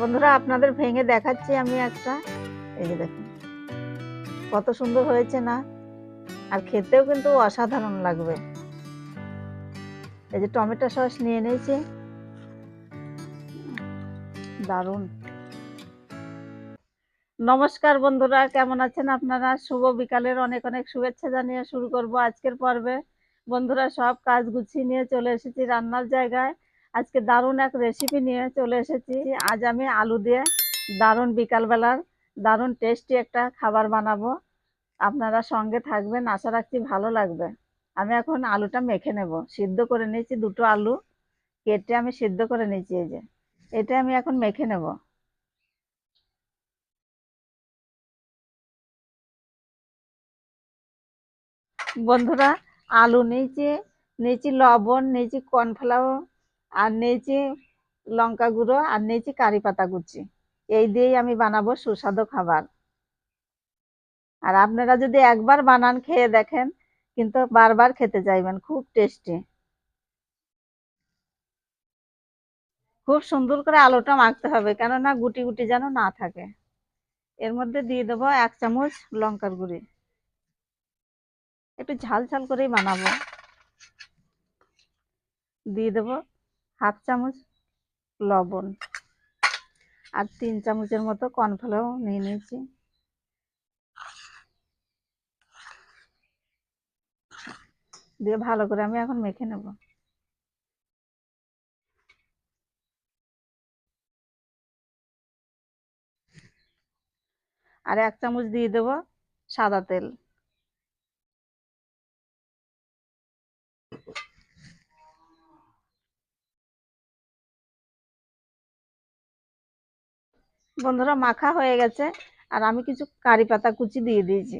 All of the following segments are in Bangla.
বন্ধুরা, আপনাদের ভেঙে দেখাচ্ছি আমি একটা। এই যে দেখুন, কত সুন্দর হয়েছে না? আর খেতেও কিন্তু অসাধারণ লাগবে। এই যে টমেটো সস নিয়ে নিয়েছি। দারুণ। নমস্কার বন্ধুরা, কেমন আছেন আপনারা? শুভ বিকালের অনেক অনেক শুভেচ্ছা জানিয়ে শুরু করব আজকের পর্বে। বন্ধুরা, সব কাজ গুছিয়ে নিয়ে চলে এসেছি রান্নার জায়গায়। আজকে দারুণ এক রেসিপি নিয়ে চলে এসেছি। আজ আমি আলু দিয়ে দারুণ বিকালবেলার দারুণ টেস্টি একটা খাবার বানাবো। আপনারা সঙ্গে থাকবেন, আশা রাখছি ভালো লাগবে। আমি এখন আলুটা মেখে নেব। সিদ্ধ করে নিয়েছি দুটো আলু, কেটে আমি সিদ্ধ করে নিয়েছি এই যে। এটা আমি এখন মেখে নেব। বন্ধুরা, আলু নিয়েছি নিয়েছি লবণ, নিয়েছি কর্নফ্লাওয়ার আর নিয়েছি লঙ্কা গুঁড়ো আর নিয়েছি কারি পাতা কুচি। এই দিয়েই আমি বানাবো সুস্বাদু খাবার। আর আপনারা যদি একবার বানান, খেয়ে দেখেন, কিন্তু বারবার খেতে চাইবেন, খুব টেস্টি। খুব সুন্দর করে আলুটা মাখতে হবে, কেননা গুটি গুটি যেন না থাকে। এর মধ্যে দিয়ে দেবো এক চামচ লঙ্কার গুঁড়ি। একটু ঝাল ঝাল করেই বানাবো। দিয়ে দেবো হাফ চামচ লবণ আর তিন চামচের মতো কর্নফ্লাওয়ার নিয়ে নিয়েছি। দিয়ে ভালো করে আমি এখন মেখে নেব। আর এক চামচ দিয়ে দেবো সাদা তেল। বন্ধুরা মাখা হয়ে গেছে, আর আমি কিছু কারি পাতা কুচি দিয়ে দিয়েছি।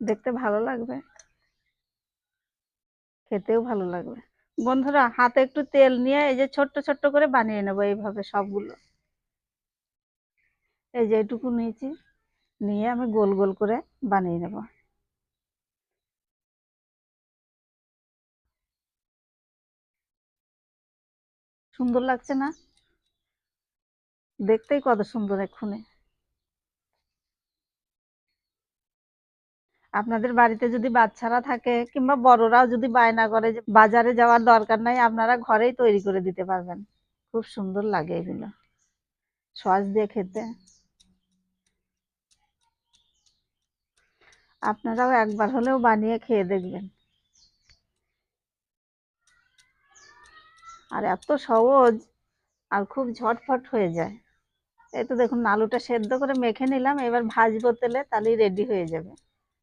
দেখতে ভালো লাগবে। খেতেও ভালো লাগবে। বন্ধুরা, হাতে একটু তেল নিয়ে এই যে ছোট্ট ছোট্ট করে বানিয়ে নেব এইভাবে সবগুলো। এই যে এইটুকু নিয়েছি, নিয়ে আমি গোল গোল করে বানিয়ে নেব। সুন্দর লাগছে না? দেখতেই কত সুন্দর এক্ষুনি। আপনাদের বাড়িতে যদি বাচ্চারা থাকে কিংবা বড়রাও যদি বায়না করে যে বাজারে যাওয়ার দরকার নাই, আপনারা ঘরেই তৈরি করে দিতে পারবেন। খুব সুন্দর লাগে এগুলো। সস দিয়ে খেতে। আপনারাও একবার হলেও বানিয়ে খেয়ে দেখবেন। আর এত সহজ আর খুব ঝটফট হয়ে যায়। এই তো দেখুন, আলুটা সেদ্ধ করে মেখে নিলাম, এবার ভাজবো তেলে, তাহলেই রেডি হয়ে যাবে।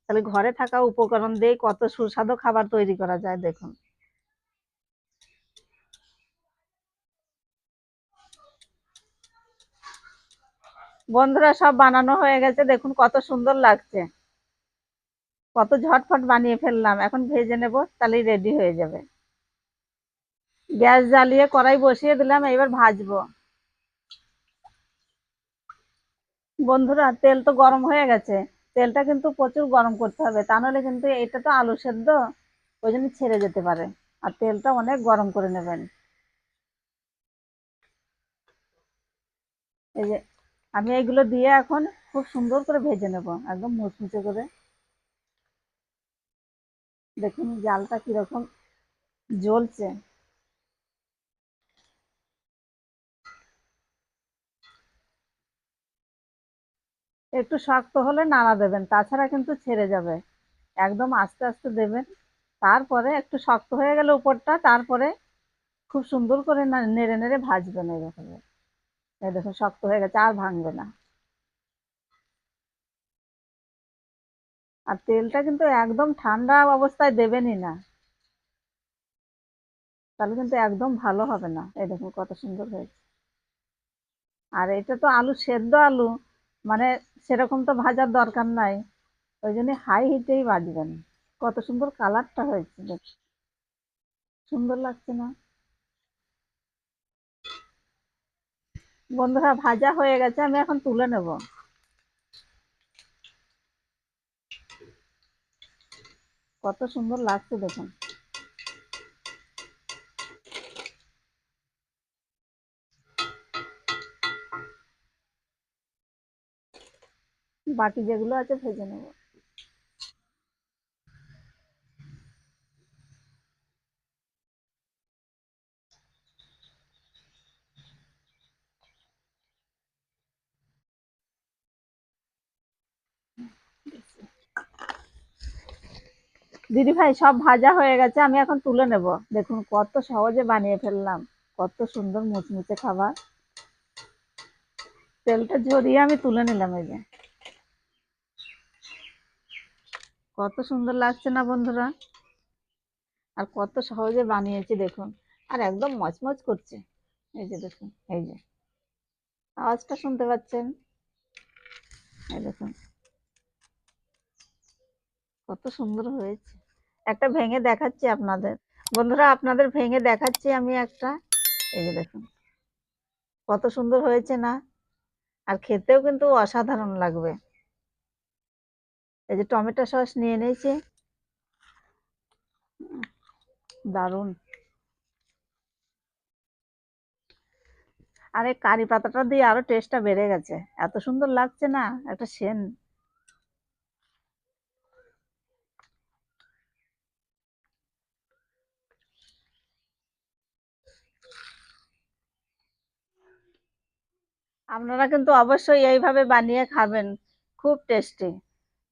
তাহলে ঘরে থাকা উপকরণ দিয়ে কত সুস্বাদু খাবার তৈরি করা যায় দেখুন। বন্ধুরা, সব বানানো হয়ে গেছে, দেখুন কত সুন্দর লাগছে। কত ঝটফট বানিয়ে ফেললাম, এখন ভেজে নেব, তাহলেই রেডি হয়ে যাবে। গ্যাস জ্বালিয়ে কড়াই বসিয়ে দিলাম, এবার ভাজবো। বন্ধুরা, তেল তো গরম হয়ে গেছে। তেলটা কিন্তু প্রচুর গরম করতে হবে। তা নাহলে কিন্তু এটা তো আলু সেদ্ধ, ওই জন্য ছেড়ে যেতে পারে। আর তেলটা অনেক গরম করে নেবেন। এই যে, আমি এইগুলো দিয়ে এখন খুব সুন্দর করে ভেজে নেব, একদম মুচমুচে করে। দেখুন, জালটা কীরকম জ্বলছে। একটু শক্ত হলে নাড়া দেবেন, তাছাড়া কিন্তু ছেড়ে যাবে। একদম আস্তে আস্তে দেবেন। তারপরে একটু শক্ত হয়ে গেলে উপরটা, তারপরে খুব সুন্দর করে নেড়ে নেড়ে ভাজবেন এরকম। এই শক্ত হয়ে গেছে, আর ভাঙবে না। আর তেলটা কিন্তু একদম ঠান্ডা অবস্থায় দেবেনই না। তাহলে কিন্তু একদম ভালো হবে না। এই দেখুন, কত সুন্দর হয়েছে। আর এটা তো আলু, সেদ্ধ আলু। মানে সেরকম তো ভাজার দরকার নাই। ওই জন্য হাই হিটেই ভাজবেন। কত সুন্দর কালারটা হয়েছে দেখ। সুন্দর লাগছে না? বন্ধুরা, ভাজা হয়ে গেছে, আমি এখন তুলে নেব। কত সুন্দর লাগছে দেখুন। বাকি যেগুলো আছে ভেজে নেব। দিদি ভাই, সব ভাজা হয়ে গেছে, আমি এখন তুলে নেব। দেখুন, কত সহজে বানিয়ে ফেললাম। কত সুন্দর মুচমুচে খাবার। তেলটা ঝরিয়ে আমি তুলে নিলাম এই যে। কত সুন্দর লাগছে না বন্ধুরা? আর কত সহজে বানিয়েছি দেখুন। আর একদম মচমচ করছে। এই যে দেখুন, এই যে। আওয়াজটা শুনতে পাচ্ছেন? এই দেখুন। কত সুন্দর হয়েছে। একটা ভেঙে দেখাচ্ছি আপনাদের। বন্ধুরা, আপনাদের ভেঙে দেখাচ্ছি আমি একটা। এই যে দেখুন। কত সুন্দর হয়েছে না? আর খেতেও কিন্তু অসাধারণ লাগবে। এই যে টমেটো সস নিয়ে নিয়েছি। দারুণ। আর কারি পাতাটা দিয়ে আরও টেস্টটা বেড়ে গেছে। এত সুন্দর লাগছে না, একটা সেন। আপনারা কিন্তু অবশ্যই এইভাবে বানিয়ে খাবেন, খুব টেস্টি